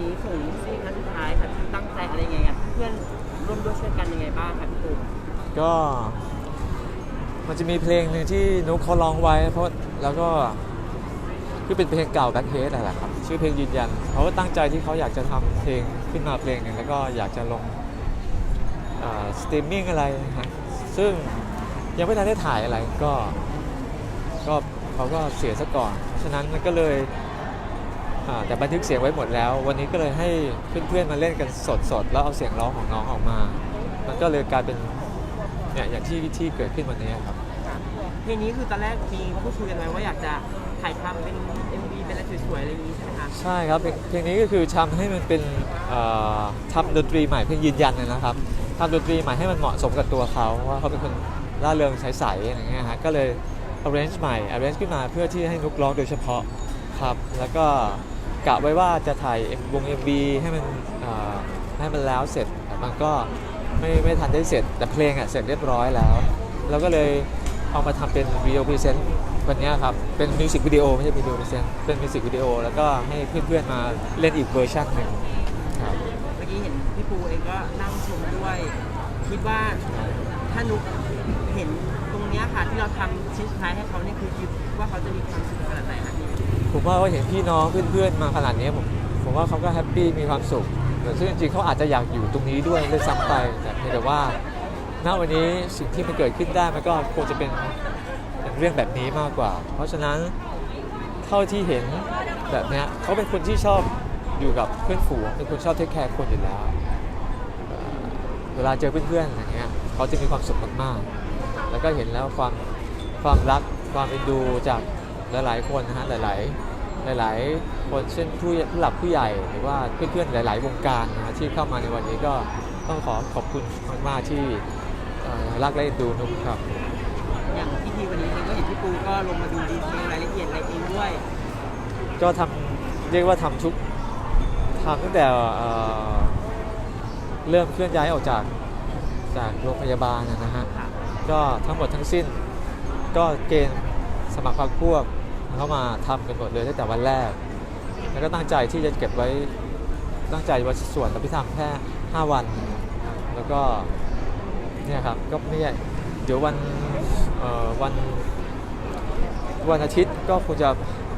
นี้ส่งซีครั้งสุดท้ายค่ะที่ตั้งใจอะไรยังไงครับเพื่อนร่วมด้วยช่วยกันยังไงบ้างครับพี่ปูก็มันจะมีเพลงหนึ่งที่นุ๊กเขาร้องไว้ เพราะแล้วก็คือเป็นเพลงเก่าแบ็คเฮดแหละครับชื่อเพลงยืนยันเขาก็ตั้งใจที่เขาอยากจะทำเพลงขึ้นมาเพลงหนึ่งแล้วก็อยากจะลงสตรีมมิ่งอะไรนะซึ่งยังไม่ทันได้ถ่ายอะไรก็ก็เขาก็เสียซะก่อน ฉะนั้นมันก็เลย อ่าแต่บันทึกเสียงไว้หมดแล้ว วันนี้ก็เลยให้เพื่อนๆมาเล่นกันสดๆแล้วเอาเสียงร้องของน้องออกมา มันก็เลยกลายเป็นเนี่ยอย่างที่ที่เกิดขึ้นวันนี้ครับเพลงนี้คือตอนแรกมีพูดคุยกันไว้ว่าอยากจะถ่ายทำเป็น MV เป็นอะไรสวยๆอะไรอย่างนี้ใช่ไหมคะใช่ครับเพลงเพลงนี้ก็คือทำให้มันเป็นเอ่อทำดนตรีใหม่เพลงยืนยันเลยนะครับทำดนตรีใหม่ให้มันเหมาะสมกับตัวเขาว่าเขาเป็นคนร่าเริงใสๆอย่างเงี้ยฮะก็เลย arrange ใหม่ arrange ขึ้นมาเพื่อที่ให้นุกร้องโดยเฉพาะครับ แล้วก็ กะไว้ว่าจะถ่ายวง MV ให้มันให้มันแล้วเสร็จแต่มันก็ไม่ไม่ทันได้เสร็จ แต่เพลงอะเสร็จเรียบร้อยแล้ว เราก็เลยเอามาทำเป็นวิดีโอพรีเซนต์วันเนี้ยครับ เป็นมิวสิกวิดีโอไม่ใช่วิดีโอพรีเซนต์เป็นมิวสิกวิดีโอแล้วก็ให้เพื่อนๆมาเล่นอีกเวอร์ชันหนึ่งครับเมื่อกี้เห็นพี่ปูเองก็นั่งชมด้วย คิดว่าถ้านุกเห็นตรงเนี้ยค่ะที่เราทำชิ้นสุดท้ายให้เขาเนี่ยคือคิดว่าเขาจะมีความสุขขนาดไหนคะพี่ ผมว่าเขาเห็นพี่น้องเพื่อนๆมาขนาดนี้ผมผมว่าเขาก็แฮปปี้มีความสุขซึ่งจริงๆเขาอาจจะอยากอยู่ตรงนี้ด้วยด้วยซ้ำไปแต่เพียงแต่ว่าณวันนี้สิ่งที่มันเกิดขึ้นได้มันก็คงจะเป็นเรื่องแบบนี้มากกว่า เพราะฉะนั้นเท่าที่เห็นแบบนี้เขาเป็นคนที่ชอบอยู่กับเพื่อนฝูงเป็นคนชอบเทคแคร์คนอยู่แล้ว เวลาเจอเพื่อนๆอย่างเงี้ยเขาจะมีความสุขมากๆ แล้วก็เห็นแล้วความความรักความเอ็นดูจาก หลายๆคนนะฮะหลายๆหลายๆคนเช่นผู้ผู้หลักผู้ใหญ่หรือว่าเพื่อนๆหลาย ๆ วงการนะฮะที่เข้ามาในวันนี้ก็ต้องขอขอบคุณมากๆที่เอ่อรักและเอ็นดูนุกครับอย่างพิธีวันนี้เองก็เห็นพี่ปูก็ลงมาดูดีเทลรายละเอียดอะไรเองด้วย ก็ทำเรียกว่าทำทุกทำตั้งแต่เอ่อเริ่มเคลื่อนย้ายออกจากจากโรงพยาบาลนะนะฮะค่ะก็ทั้งหมดทั้งสิ้นก็เกณฑ์สมัครพรรคพวก เข้ามาทำกันหมดเลยตั้งแต่วันแรก แล้วก็ตั้งใจที่จะเก็บไว้ตั้งใจว่าส่วนอภิธรรมแค่ 5 วัน แล้วก็เนี่ยครับก็เนี่ยเดี๋ยววันเอ่อวันวันอาทิตย์ก็คงจะ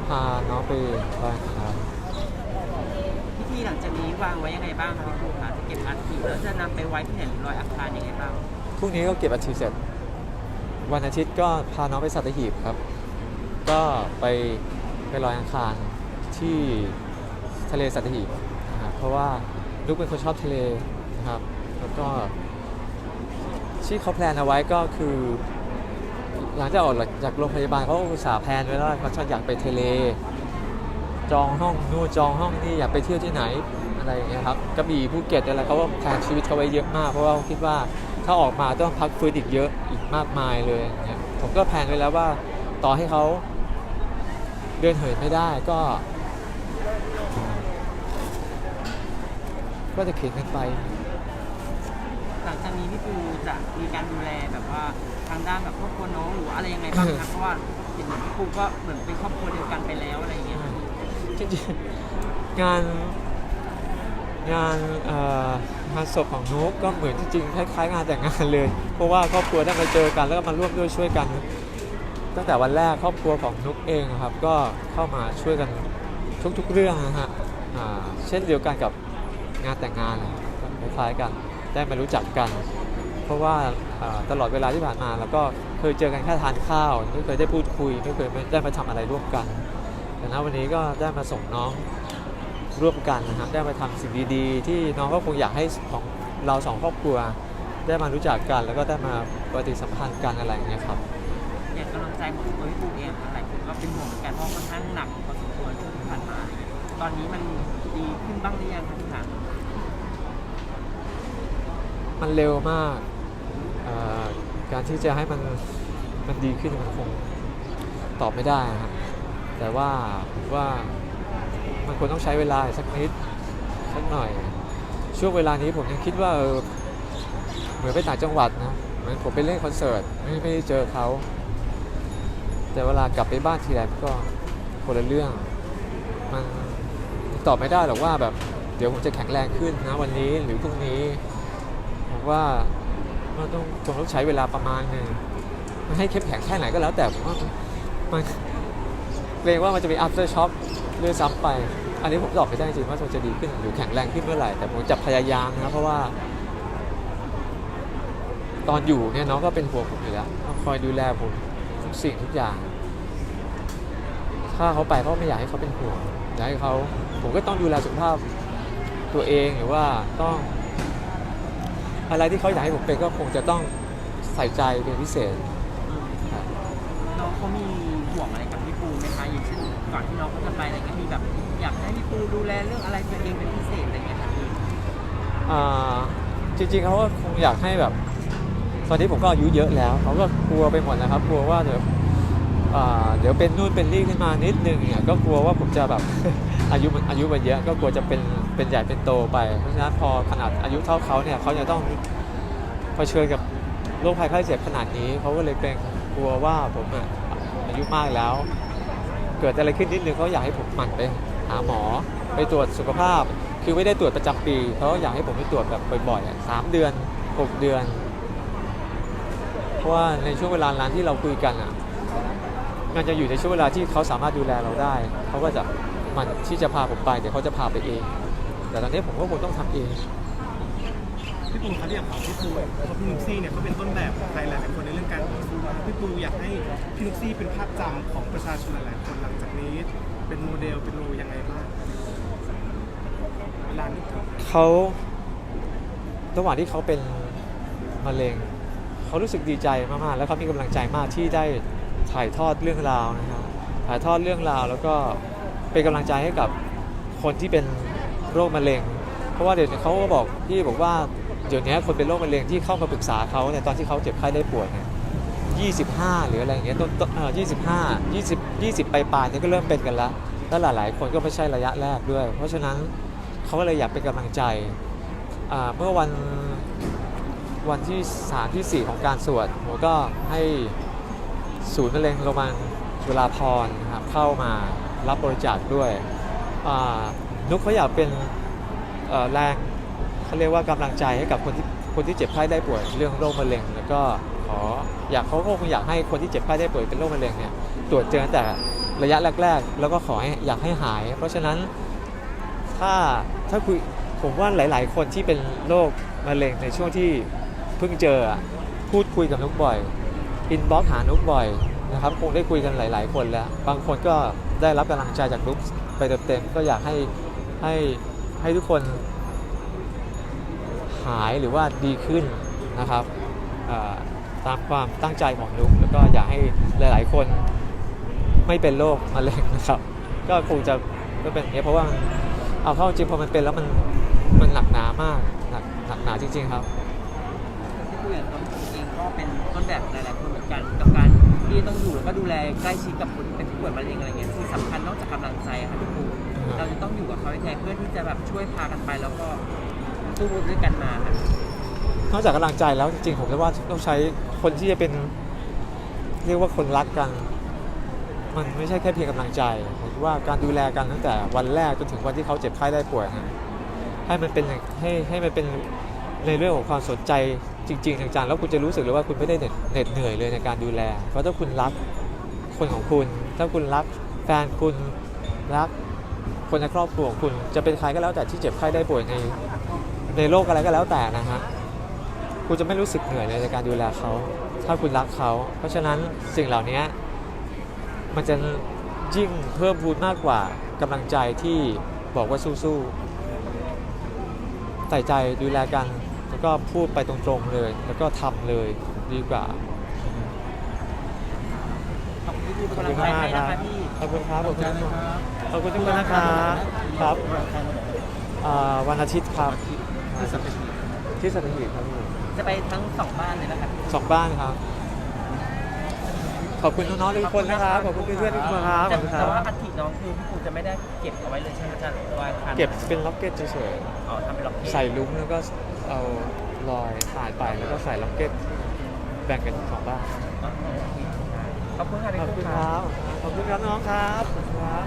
พาน้องไปลอยอังคารพิธีหลังจากนี้วางไว้ยังไงบ้างคะพี่ปูคะจะเก็บอัฐิแล้วจะนำไปไว้ที่ไหนหรือลอยอังคารยังไงบ้างพรุ่งนี้ก็เก็บอาทิตย์เสร็จ วันอาทิตย์ก็พาน้องไปสัตหีบครับ ก็ไปไปลอยอังคารที่ทะเลสัตหีบนะครับเพราะว่าลูกเป็นคนชอบทะเลนะครับ แล้วก็ที่เขาแพลนเอาไว้ก็คือ หลังจากออกจากโรงพยาบาลเขาอุตส่าห์แพลนไว้แล้วเขาชอบอยากไปทะเล จองห้องนู่นจองห้องนี่อยากไปเที่ยวที่ไหนอะไรอย่างเงี้ยครับกระบี่ภูเก็ตอะไรเขาว่าแพลนชีวิตเขาไว้เยอะมาก เพราะว่าเขาคิดว่าถ้าออกมาต้องพักฟื้นอีกเยอะอีกมากมายเลยอย่างเงี้ยผมก็แพลนไว้แล้วว่าต่อให้เขา เดินเหินไม่ได้ก็ ก็จะเข็นกันไป หลังจากนี้พี่ปูจะมีการดูแลแบบว่าทางด้านแบบครอบครัวน้องหรือว่าอะไรยังไงบ้างคะเพราะว่าเห็นพี่ปูก็เหมือนเป็นครอบครัวเดียวกันไปแล้วอะไรอย่างเงี้ยค่ะจริงๆงานงานเอ่องานศพของนุกก็เหมือนจริงๆคล้ายๆงานแต่งงานเลย เพราะว่าครอบครัวได้มาเจอกันแล้วก็มาร่วมด้วยช่วยกัน ตั้งแต่วันแรกครอบครัวของนุกเองครับก็เข้ามาช่วยกันทุกๆเรื่องนะฮะเช่นเดียวกันกับงานแต่งงานคล้ายๆกันได้มารู้จักกัน เพราะว่าตลอดเวลาที่ผ่านมาเราก็เคยเจอกันแค่ทานข้าวไม่เคยได้พูดคุยไม่เคยได้มาทำอะไรร่วมกัน แต่ณวันนี้ก็ได้มาส่งน้องร่วมกันนะครับได้มาทำสิ่งดีๆ ที่น้องก็คงอยากให้ของเราสองครอบครัว ได้มารู้จักกัน แล้วก็ได้มาปฏิสัมพันธ์กันอะไรอย่างเงี้ยครับ อย่างกำลังใจของตัวพี่ปูเองค่ะหลายคนก็เป็นห่วงเหมือนกันเพราะค่อนข้างหนักพอสมควรช่วงที่ผ่านมา ตอนนี้มันดีขึ้นบ้างหรือยังคะพี่ถามมันเร็วมากเอ่อการที่จะให้มันมันดีขึ้นมันคงตอบไม่ได้ครับ แต่ว่าผมว่ามันควรต้องใช้เวลาอีกสักนิดสักหน่อย ช่วงเวลานี้ผมยังคิดว่าเออเหมือนไปต่างจังหวัดนะเหมือนผมไปเล่นคอนเสิร์ตไม่ไม่ได้เจอเขา แต่เวลากลับไปบ้านทีไรมันก็คนละเรื่องมันตอบไม่ได้หรอกว่าแบบเดี๋ยวผมจะแข็งแรงขึ้นนะวันนี้หรือพรุ่งนี้ผมว่ามันต้องคงต้องใช้เวลาประมาณหนึ่งมันให้เข้มแข็งแค่ไหนก็แล้ว แต่ผมว่ามันเกรงว่ามันจะมี after shock ด้วยซ้ำไป อันนี้ผมตอบไม่ได้จริงว่ามันจะดีขึ้นหรือแข็งแรงขึ้นเมื่อไหร่แต่ผมจะพยายามนะเพราะว่า ตอนอยู่เนี่ยน้องก็เป็นห่วงผมอยู่แล้วต้องคอยดูแลผม กสิ่งทุกอย่าง ถ้าเขาไปเขาไม่อยากให้เขาเป็นห่วงอยากให้เขาผมก็ต้องดูแลสุขภาพตัวเองหรือว่าต้อง อะไรที่เขาอยากให้ผมเป็นก็คงจะต้องใส่ใจเป็นพิเศษครับน้องเขามีห่วงอะไรกับพี่ปูไหมคะอย่างเช่นก่อนที่น้องเขาจะไปอะไรเงี้ยมีแบบอยากให้พี่ปูดูแลเรื่องอะไรตัวเองเป็นพิเศษอะไรเงี้ยค่ะพี่อ่าจริงๆเขาก็คงอยากให้แบบ ตอนนี้ผมก็อายุเยอะแล้วเขาก็กลัวไปหมดนะครับ กลัวว่าเดี๋ยวเดี๋ยวเป็นนู่นเป็นนี่ขึ้นมานิดนึงเนี่ยก็กลัวว่าผมจะแบบอายุมันอายุมันเยอะก็กลัวจะเป็นเป็นใหญ่เป็นโตไป เพราะฉะนั้นพอขนาดอายุเท่าเขาเนี่ยเขาจะต้องเผชิญกับโรคภัยไข้เจ็บขนาดนี้เขาก็เลยเกรงกลัวว่าผมอะอายุมากแล้ว เกิดอะไรขึ้นนิดนึงเขาอยากให้ผมหมั่นไปหาหมอไปตรวจสุขภาพ คือไม่ได้ตรวจประจำปีเขาอยากให้ผมไปตรวจแบบบ่อยๆสามเดือนหกเดือน เพราะว่าในช่วงเวลานั้นที่เราคุยกันอะมันจะอยู่ในช่วงเวลาที่เขาสามารถดูแลเราได้เขาก็จะมันที่จะพาผมไปเดี๋ยวเขาจะพาไปเอง แต่ตอนนี้ผมก็คงต้องทำเองพี่ปูเขาเรียกของพี่ปูเพราะพี่นุกซี่เนี่ยเขาเป็นต้นแบบของใครหลายๆคนในเรื่องการต่อสู้พี่ปูอยากให้พี่นุกซี่เป็นภาพจำของประชาชนหลายๆคนหลังจากนี้เป็นโมเดลเป็นโลยังไงบ้างเวลานึกถึงเขาระหว่างที่เขาเป็นมะเร็ง เขารู้สึกดีใจมากๆ แล้วเขามีกำลังใจมากที่ได้ถ่ายทอดเรื่องราวนะครับถ่ายทอดเรื่องราวแล้วก็เป็นกำลังใจให้กับคนที่เป็นโรคมะเร็ง เพราะว่าเดี๋ยวเขาก็บอกพี่บอกว่าเดี๋ยวนี้คนเป็นโรคมะเร็งที่เข้ามาปรึกษาเขาเนี่ยตอนที่เขาเจ็บไข้ได้ป่วยเนี่ย25หรืออะไรอย่างเงี้ยต้นต้นเอ่อ25 20 20ปลายปลายเนี่ยก็เริ่มเป็นกันแล้วแล้วหลายๆ คนก็ไม่ใช่ระยะแรกด้วย เพราะฉะนั้นเขาก็เลยอยากเป็นกำลังใจเมื่อวัน วันที่สามที่ 4 ของการสวดผมก็ให้ศูนย์มะเร็งโรงพยาบาลจุฬาภรณ์ครับเข้ามารับบริจาคด้วยนุกเขาอยากเป็นแรงเขาเรียกว่ากำลังใจให้กับคนที่คนที่เจ็บไข้ได้ป่วยเรื่องโรคมะเร็ง แล้วก็ขออยากเขาก็คงอยากให้คนที่เจ็บไข้ได้ป่วยเป็นโรคมะเร็งเนี่ยตรวจเจอตั้งแต่ระยะแรก ๆ แล้วก็ขอให้อยากให้หาย เพราะฉะนั้นถ้าถ้าคุยผมว่าหลาย ๆ คนที่เป็นโรคมะเร็งในช่วงที่ เพิ่งเจออะพูดคุยกับนุกบ่อยอินบ็อกหานุกบ่อยนะครับคงได้คุยกันหลาย ๆ คนแล้ว บางคนก็ได้รับกำลังใจจากนุกไปเต็มๆก็อยากให้ให้ให้ทุกคนหายหรือว่าดีขึ้นนะครับตามความตั้งใจของนุกแล้วก็อยากให้หลาย ๆ คนไม่เป็นโรคมะเร็งนะครับ ก็คงจะก็เป็นอย่างนี้ยเพราะว่าเอาเข้าจริงพอมันเป็นแล้วมันมันหนักหนามากหนักหนักหนาจริง ๆ ครับ พี่ปูอย่างต้นเองก็เป็นต้นแบบหลายๆคนเหมือนกันกับการที่ต้องอยู่แล้วก็ดูแลใกล้ชิดกับคนที่เป็นผู้ป่วยมะเร็งอะไรเงี้ยที่สำคัญนอกจากกำลังใจอะค่ะพี่ปูเราจะต้องอยู่กับเขาให้แท้เพื่อที่จะแบบช่วยพากันไปแล้วก็สู้ด้วยกันมาค่ะนอกจากกำลังใจแล้วจริงๆผมคิดว่าต้องใช้คนที่จะเป็นเรียกว่าคนรักกัน มันไม่ใช่แค่เพียงกำลังใจผมคิดว่าการดูแลกันตั้งแต่วันแรกจนถึงวันที่เขาเจ็บไข้ได้ป่วยนะให้มันเป็นอย่างให้ให้มันเป็นในเรื่องของความสนใจ จริง ๆจังๆแล้วคุณจะรู้สึกเลยว่าคุณไม่ได้เหน็ดเหนื่อยเลยในการดูแล เพราะถ้าคุณรักคนของคุณ ถ้าคุณรักแฟนคุณรักคนในครอบครัวของคุณจะเป็นใครก็แล้วแต่ที่เจ็บไข้ได้ป่วยในในโรคอะไรก็แล้วแต่นะฮะคุณจะไม่รู้สึกเหนื่อยเลยในการดูแลเขา ถ้าคุณรักเขา เพราะฉะนั้นสิ่งเหล่านี้มันจะยิ่งเพิ่มพูนมากกว่ากำลังใจที่บอกว่าสู้ๆ ใส่ใจดูแลกัน แล้วก็พูดไปตรงๆเลย แล้วก็ทำเลยดีกว่า ขอบคุณพี่ปูเป็นกำลังใจให้นะคะพี่ขอบคุณครับ ขอบคุณครับขอบคุณทุกคนนะครับครับอ่าวันอาทิตย์ครับที่สัตหีบครับพี่จะไปทั้งสองบ้านเลยนะคะสองบ้านครับ ขอบคุณน้องๆทุกคนนะครับ ขอบคุณเพื่อนๆทุกคนครับขแต่อบคุณคแต่รัว่าบอัฐิน้องคือพี่ปูจะไม่ได้เก็บเอาไว้เลยใช่ไหมจ๊ะลอยอังคารเก็บเป็นล็อกเก็ตเฉยอ๋อทำเป็นล็อกเก็ตๆใส่ลุ้มแล้วก็เอาลอยถ่ายไปแล้วก็ใส่ล็อกเก็ตแบ่งกันสองบ้านอ๋อขอบคุณค่ะพี่ขอบปูคุณคครัรับบขอบคุณครับน้องครับขอบคุณครับ